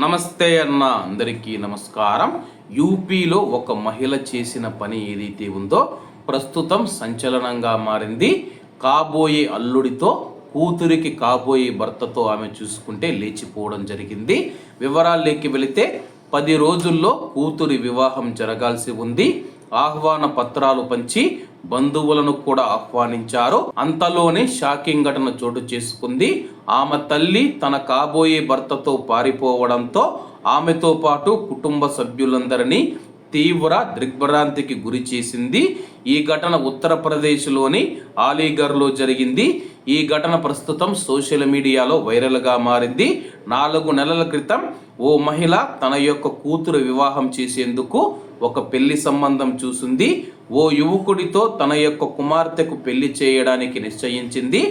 నమస్తే అన్న అందరికీ నమస్కారం. యూపీలో ఒక మహిళ చేసిన పని ఏదైతే ఉందో ప్రస్తుతం సంచలనంగా మారింది. కాబోయే అల్లుడితో కూతురికి కాబోయే భర్తతో ఆమె చూసుకుంటే లేచిపోవడం జరిగింది. వివరాల్లోకి వెళితే పది రోజుల్లో కూతురి వివాహం జరగాల్సి ఉంది. ఆహ్వాన పత్రాలు పంచి బంధువులను కూడా ఆహ్వానించారు. అంతలోనే షాకింగ్ ఘటన చోటు చేసుకుంది. ఆమె తల్లి తన కాబోయే భర్తతో పారిపోవడంతో ఆమెతో పాటు కుటుంబ సభ్యులందరినీ తీవ్ర దిగ్భ్రాంతికి గురి చేసింది. ఈ ఘటన ఉత్తరప్రదేశ్లోని అలీగర్లో జరిగింది. ఈ ఘటన ప్రస్తుతం సోషల్ మీడియాలో వైరల్గా మారింది. నాలుగు నెలల క్రితం ఓ మహిళ తన యొక్క కూతురు వివాహం చేసేందుకు ఒక పెళ్ళి సంబంధం చూసింది. ఓ యువకుడితో తన యొక్క కుమార్తెకు పెళ్ళి చేయడానికి నిశ్చయించింది.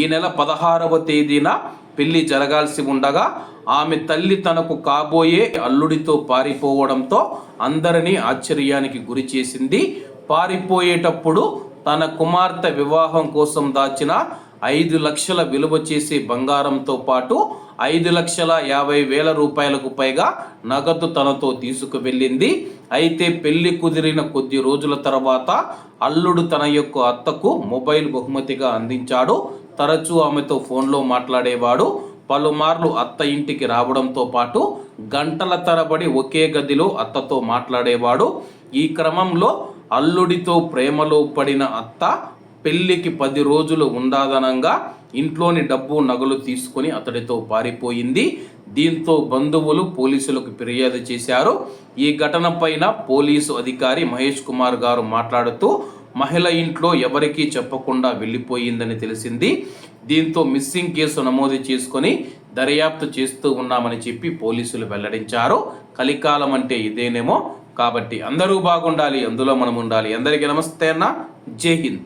ఈ నెల పదహారవ తేదీన పెళ్ళి జరగాల్సి ఉండగా ఆమె తల్లి తనకు కాబోయే అల్లుడితో పారిపోవడంతో అందరినీ ఆశ్చర్యానికి గురి చేసింది. పారిపోయేటప్పుడు తన కుమార్తె వివాహం కోసం దాచిన ఐదు లక్షల విలువ చేసే బంగారంతో పాటు ఐదు లక్షల యాభై వేల రూపాయలకు పైగా నగదు తనతో తీసుకువెళ్ళింది. అయితే పెళ్ళి కుదిరిన కొద్ది రోజుల తర్వాత అల్లుడు తన యొక్క అత్తకు మొబైల్ బహుమతిగా అందించాడు. తరచూ ఆమెతో ఫోన్లో మాట్లాడేవాడు. పలుమార్లు అత్త ఇంటికి రావడంతో పాటు గంటల తరబడి ఒకే గదిలో అత్తతో మాట్లాడేవాడు. ఈ క్రమంలో అల్లుడితో ప్రేమలో పడిన అత్త పెళ్ళికి పది రోజులు ఉండాదనంగా ఇంట్లోని డబ్బు నగలు తీసుకొని అతడితో పారిపోయింది. దీంతో బంధువులు పోలీసులకు ఫిర్యాదు చేశారు. ఈ ఘటనపైన పోలీసు అధికారి మహేష్ కుమార్ గారు మాట్లాడుతూ మహిళ ఇంట్లో ఎవరికీ చెప్పకుండా వెళ్ళిపోయిందని తెలిసింది. దీంతో మిస్సింగ్ కేసు నమోదు చేసుకొని దర్యాప్తు చేస్తూ ఉన్నామని చెప్పి పోలీసులు వెల్లడించారు. కలికాలం అంటే ఇదేనేమో. కాబట్టి అందరూ బాగుండాలి అందులో మనం ఉండాలి అందరికీ నమస్తే అన్న. జై హింద్.